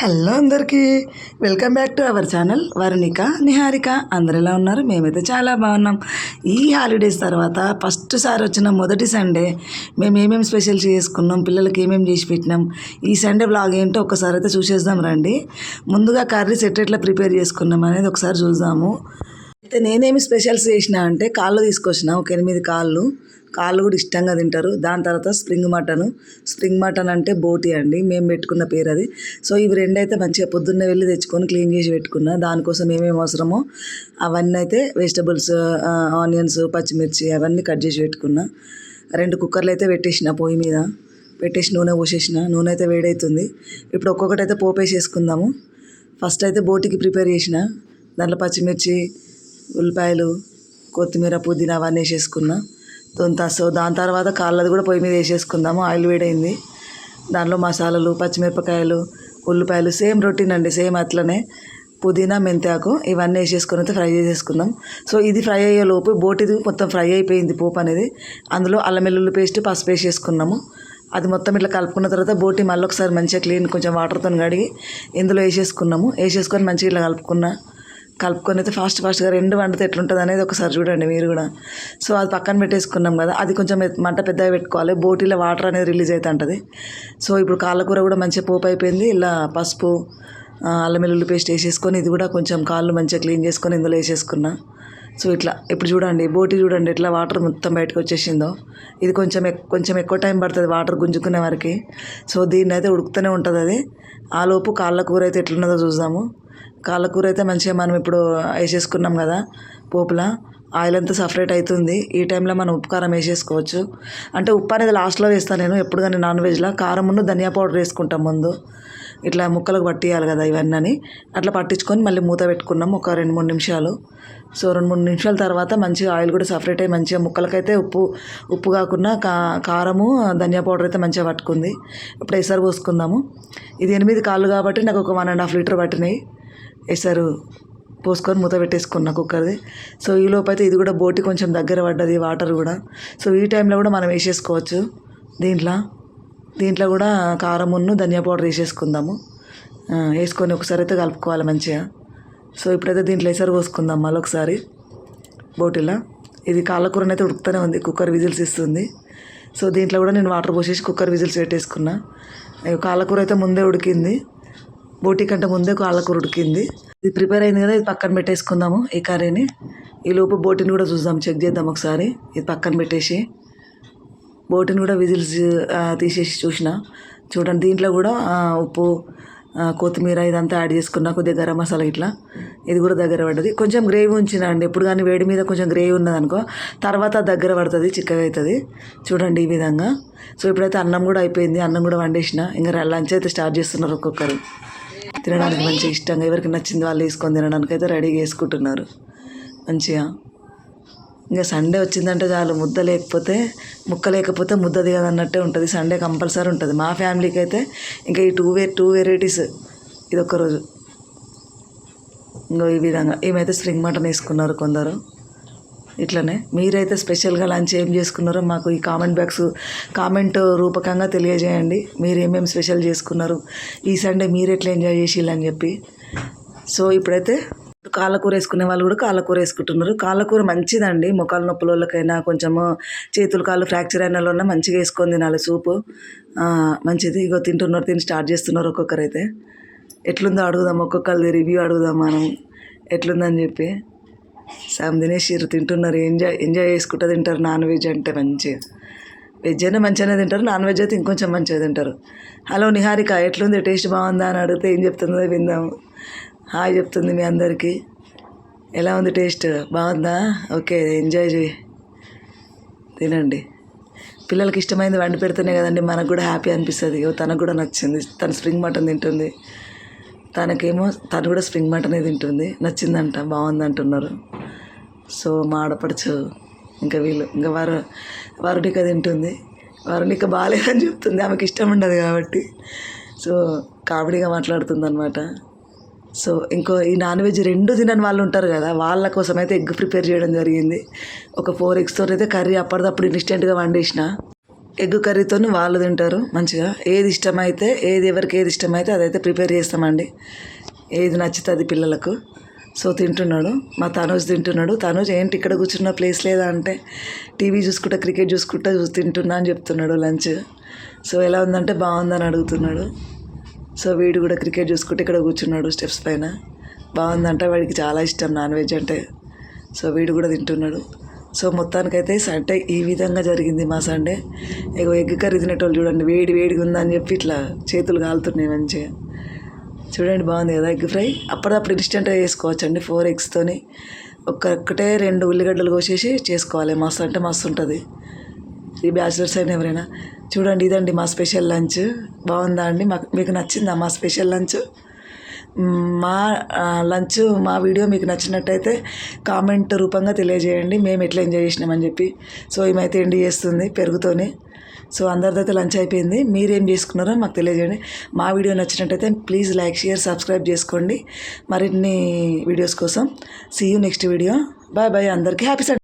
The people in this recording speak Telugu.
హలో అందరికీ. Welcome back to our channel Varunika Niharika అందరు ఎలా ఉన్నారు? మేమైతే చాలా బాగున్నాం. ఈ హాలిడేస్ తర్వాత ఫస్ట్ సారి వచ్చిన మొదటి సండే మేము ఏమేమి స్పెషల్ చేసుకున్నాం పిల్లలకి ఏమేమి చేసి పెట్టినాం ఈ సండే బ్లాగ్ ఏంటో ఒకసారి అయితే చూసేద్దాం రండి. ముందుగా కర్రీస్ ఎట్లా ప్రిపేర్ చేసుకున్నాం అనేది ఒకసారి చూద్దాము. అయితే నేనేమి స్పెషల్స్ చేసిన అంటే కాళ్ళు తీసుకొచ్చిన ఒక ఎనిమిది కాళ్ళు. కాళ్ళు కూడా ఇష్టంగా తింటారు. దాని తర్వాత స్ప్రింగ్ మటన్. స్ప్రింగ్ మటన్ అంటే బోటి అండి. మేము పెట్టుకున్న పేరు అది. సో ఇవి రెండైతే మంచిగా పొద్దున్నే వెళ్ళి తెచ్చుకొని క్లీన్ చేసి పెట్టుకున్నా. దానికోసం ఏమేమి అవసరమో అవన్నీ అయితే వెజిటబుల్స్ ఆనియన్స్ పచ్చిమిర్చి అవన్నీ కట్ చేసి పెట్టుకున్నా. రెండు కుక్కర్లు అయితే పెట్టేసిన పొయ్యి మీద. పెట్టేసి నూనె పోసేసిన. నూనె అయితే వేడవుతుంది ఇప్పుడు ఒక్కొక్కటి అయితే పోపేసేసుకుందాము. ఫస్ట్ అయితే బోటికి ప్రిపేర్ చేసిన. దాంట్లో పచ్చిమిర్చి ఉల్లిపాయలు కొత్తిమీర పుదీనా అవన్నీ వేసేసుకున్నా. దొంత సో దాని తర్వాత కాళ్ళది కూడా పొయ్యి మీద వేసేసుకుందాము. ఆయిల్ వేడైంది. దాంట్లో మసాలాలు పచ్చిమిరపకాయలు ఉల్లిపాయలు సేమ్ రొటీన్ అండి సేమ్ అట్లనే. పుదీనా మెంతాకు ఇవన్నీ వేసేసుకొని అయితే ఫ్రై చేసేసుకుందాం. సో ఇది ఫ్రై అయ్యే లోపు బోటిది మొత్తం ఫ్రై అయిపోయింది పోపు అనేది. అందులో అల్లం వెల్లుల్లి పేస్ట్ పసుపు వేసేసుకున్నాము అది మొత్తం ఇట్లా కలుపుకున్న తర్వాత బోటి మళ్ళీ ఒకసారి మంచిగా క్లీన్ కొంచెం వాటర్తో కడిగి ఇందులో వేసేసుకున్నాము. వేసేసుకొని మంచిగా ఇట్లా కలుపుకున్నా. కలుపుకొని అయితే ఫాస్ట్ ఫాస్ట్గా రెండు వండితే ఎట్లుంటుంది అనేది ఒకసారి చూడండి మీరు కూడా. సో అది పక్కన పెట్టేసుకున్నాం కదా అది కొంచెం మంట పెద్దగా పెట్టుకోవాలి. బోటీలో వాటర్ అనేది రిలీజ్ అవుతూ ఉంటుంది సో ఇప్పుడు కాళ్ళకూర కూడా మంచిగా పోపు అయిపోయింది. ఇలా పసుపు అల్లం వెల్లుల్లి పేస్ట్ వేసేసుకొని ఇది కూడా కొంచెం కాళ్ళు మంచిగా క్లీన్ చేసుకొని ఇందులో వేసేసుకున్నా. సో ఇట్లా ఇప్పుడు చూడండి బోటి చూడండి ఎట్లా వాటర్ మొత్తం బయటకు వచ్చేసిందో. ఇది కొంచెం కొంచెం ఎక్కువ టైం పడుతుంది వాటర్ గుంజుకునే వరకు. సో దీన్ని అయితే ఉడుకుతూనే ఉంటుంది అది. ఆ లోపు కాళ్ళ కూర అయితే ఎట్లున్నదో చూద్దాము. కాళ్ళ కూర అయితే మంచిగా మనం ఇప్పుడు వేసేసుకున్నాం కదా పోపులా. ఆయిల్ అంతా సపరేట్ అవుతుంది ఈ టైంలో మనం ఉప్పు కారం వేసేసుకోవచ్చు. అంటే ఉప్పు అనేది లాస్ట్లో వేస్తాను నేను ఎప్పుడు కానీ నాన్ వెజ్లో. కారం ముందు ధనియా పౌడర్ వేసుకుంటాం ముందు. ఇట్లా ముక్కలకు పట్టియాలి కదా ఇవన్నీ. అని అట్లా పట్టించుకొని మళ్ళీ మూత పెట్టుకున్నాం ఒక రెండు మూడు నిమిషాలు. సో రెండు మూడు నిమిషాల తర్వాత మంచిగా ఆయిల్ కూడా సపరేట్ అయ్యి మంచిగా ముక్కలకైతే ఉప్పు ఉప్పు కాకుండా కా కారము ధనియా పౌడర్ అయితే మంచిగా పట్టుకుంది. ఇప్పుడు ఎసరు పోసుకుందాము. ఇది ఎనిమిది కాళ్ళు కాబట్టి నాకు ఒక వన్ అండ్ హాఫ్ లీటర్ పట్టినాయి. ఎసరు పోసుకొని మూత పెట్టేసుకున్న కుక్కర్ది. సో ఈ లోపైతే ఇది కూడా బోటి కొంచెం దగ్గర పడ్డది వాటర్ కూడా. సో ఈ టైంలో కూడా మనం వేసేసుకోవచ్చు దీంట్లో. దీంట్లో కూడా కారమును ధనియా పౌడర్ వేసేసుకుందాము. వేసుకొని ఒకసారి అయితే కలుపుకోవాలి మంచిగా. సో ఇప్పుడైతే దీంట్లో ఎసరు పోసుకుందాం మళ్ళీ ఒకసారి బోటిలో ఇది కాళ్ళకూరని అయితే ఉడుకుతూనే ఉంది కుక్కర్ విజిల్స్ ఇస్తుంది. సో దీంట్లో కూడా నేను వాటర్ పోసేసి కుక్కర్ విజిల్స్ పెట్టేసుకున్నా. కాళ్ళకూర అయితే ముందే ఉడికింది. బోటి కంటే ముందే కాళ్ళకూర ఉడికింది. ఇది ప్రిపేర్ అయింది కదా ఇది పక్కన పెట్టేసుకుందాము ఈ కర్రీని. ఈ లోపు బోటిని కూడా చూద్దాం చెక్ చేద్దాం ఒకసారి. ఇది పక్కన పెట్టేసి బోటిని కూడా విజిల్స్ తీసేసి చూసిన. చూడండి దీంట్లో కూడా ఉప్పు కొత్తిమీర ఇదంతా యాడ్ చేసుకున్నా కొద్దిగా గరం మసాలా ఇట్లా. ఇది కూడా దగ్గర పడ్డది. కొంచెం గ్రేవీ ఉంచిన అండి ఎప్పుడు కానీ వేడి మీద కొంచెం గ్రేవీ ఉన్నదనుకో తర్వాత దగ్గర పడుతుంది చిక్కగా అవుతుంది. చూడండి ఈ విధంగా. సో ఇప్పుడైతే అన్నం కూడా అయిపోయింది. అన్నం కూడా వండేసిన. ఇంకా లంచ్ అయితే స్టార్ట్ చేస్తున్నారు ఒక్కొక్కరు. తినడానికి మంచిగా ఇష్టంగా ఎవరికి నచ్చింది వాళ్ళు వేసుకొని తినడానికి అయితే రెడీగా వేసుకుంటున్నారు మంచిగా. ఇంకా సండే వచ్చిందంటే చాలు ముద్ద లేకపోతే ముక్క లేకపోతే ముద్ద దిగదు అన్నట్టే ఉంటుంది. సండే కంపల్సరీ ఉంటుంది. మా ఫ్యామిలీకి అయితే ఇంకా ఈ టూ వే టూ వెరైటీస్ ఇది ఒక రోజు. ఇంకో ఈ విధంగా. ఏమైతే స్ప్రింగ్ మటన్ వేసుకున్నారు కొందరు. ఇట్లనే. మీరైతే స్పెషల్గా లంచ్ ఏం చేసుకున్నారో మాకు ఈ కామెంట్ బాక్స్ కామెంట్ రూపకంగా తెలియజేయండి. మీరు ఏమేమి స్పెషల్ చేసుకున్నారు? ఈ సండే మీరు ఎట్లా ఎంజాయ్ చేసిల్లని చెప్పి. సో ఇప్పుడైతే కాళ్ళకూర వేసుకునే వాళ్ళు కూడా కాళ్ళకూర వేసుకుంటున్నారు. కాళ్ళకూర మంచిదండి. ముఖాలు నొప్పుల వాళ్ళకైనా కొంచెము చేతులు కాళ్ళు ఫ్రాక్చర్ అయిన వాళ్ళన్నా మంచిగా వేసుకొని తినాలి సూపు. మంచిది. ఇగో తింటున్నారు తిని స్టార్ట్ చేస్తున్నారు ఒక్కొక్కరైతే. ఎట్లుందో అడుగుదాం ఒక్కొక్కరిది రివ్యూ అడుగుదాం మనం. ఎట్లుందని చెప్పి. సమ్ తినేసిర్రు తింటున్నారు ఎంజాయ్ ఎంజాయ్ చేసుకుంటూ తింటారు నాన్ వెజ్ అంటే మంచిగా. వెజ్ అయినా మంచిగానే తింటారు నాన్ వెజ్ అయితే ఇంకొంచెం మంచిగా తింటారు. హలో నిహారిక ఎట్లుంది? టేస్ట్ బాగుందా అని అడిగితే ఏం చెప్తుందో విందాము. హాయ్ చెప్తుంది మీ అందరికీ. ఎలా ఉంది టేస్ట్? బాగుందా? ఓకే ఎంజాయ్ చేయి. తినండి. పిల్లలకి ఇష్టమైంది వండి పెడితేనే కదండి మనకు కూడా హ్యాపీ అనిపిస్తుంది. ఓ తనకు కూడా నచ్చింది. తను స్ప్రింగ్ మటన్ తింటుంది. తనకేమో తను కూడా స్ప్రింగ్ మటనే తింటుంది. నచ్చిందంట బాగుంది అంటున్నారు సో మా ఆడపడుచు ఇంకా వీళ్ళు ఇంకా వారు వరుణిక తింటుంది. వరుణిక బాగాలేదని చెప్తుంది. ఆమెకి ఇష్టం ఉండదు కాబట్టి. సో కామెడీగా మాట్లాడుతుంది అనమాట సో ఇంకో ఈ నాన్ వెజ్ రెండు తినని వాళ్ళు ఉంటారు కదా వాళ్ళ కోసం అయితే ఎగ్ ప్రిపేర్ చేయడం జరిగింది. ఒక ఫోర్ ఎగ్స్తో అయితే కర్రీ అప్పటిదప్పుడు ఇన్స్టెంట్గా వండేసిన. ఎగ్ కర్రీతో వాళ్ళు తింటారు మంచిగా. ఏది ఇష్టమైతే ఏది ఎవరికి ఏది ఇష్టమైతే అదైతే ప్రిపేర్ చేస్తామండి. ఏది నచ్చుతుంది పిల్లలకు. సో తింటున్నాడు. మా తనూజ్ తింటున్నాడు. తనూజ్ ఏంటి ఇక్కడ కూర్చున్న ప్లేస్ లేదా అంటే టీవీ చూసుకుంటా క్రికెట్ చూసుకుంటా చూసి తింటున్నా అని చెప్తున్నాడు లంచ్. సో ఎలా ఉందంటే బాగుందని అడుగుతున్నాడు. సో వీడు కూడా క్రికెట్ చూసుకుంటే ఇక్కడ కూర్చున్నాడు స్టెప్స్ పైన. బాగుందంటే వాడికి చాలా ఇష్టం నాన్ వెజ్ అంటే. సో వీడు కూడా తింటున్నాడు. సో మొత్తానికైతే సండే ఈ విధంగా జరిగింది మా సండే. ఇగో ఎగ్ కర్రీ తినేటోళ్ళు చూడండి వేడి వేడిగా ఉందని చెప్పి ఇట్లా చేతులు కాలుతున్నాయి మంచిగా. చూడండి బాగుంది కదా? Egg fry. అప్పుడప్పుడు ఇన్స్టెంట్గా చేసుకోవచ్చండి ఫోర్ ఎగ్స్తోని ఒక్కటే రెండు ఉల్లిగడ్డలు కోసేసి చేసుకోవాలి. మస్తు అంటే మస్తు ఉంటుంది. ఈ బ్యాచిలర్స్ అయినా ఎవరైనా. చూడండి ఇదండి మా స్పెషల్ లంచ్. బాగుందా అండి? మాకు మీకు నచ్చిందా మా స్పెషల్ లంచ్? మా లంచ్ మా వీడియో మీకు నచ్చినట్టయితే కామెంట్ రూపంగా తెలియజేయండి. మేము ఎట్లా ఎంజాయ్ చేసినామని చెప్పి. సో ఏమైతే ఎండి చేస్తుంది పెరుగుతోనే. సో అందరిదైతే లంచ్ అయిపోయింది. మీరేం చేసుకున్నారో మాకు తెలియజేయండి. మా వీడియో నచ్చినట్టయితే ప్లీజ్ లైక్ షేర్ సబ్స్క్రైబ్ చేసుకోండి. మరిన్ని వీడియోస్ కోసం. See you next video bye bye అందరికీ హ్యాపీ సండే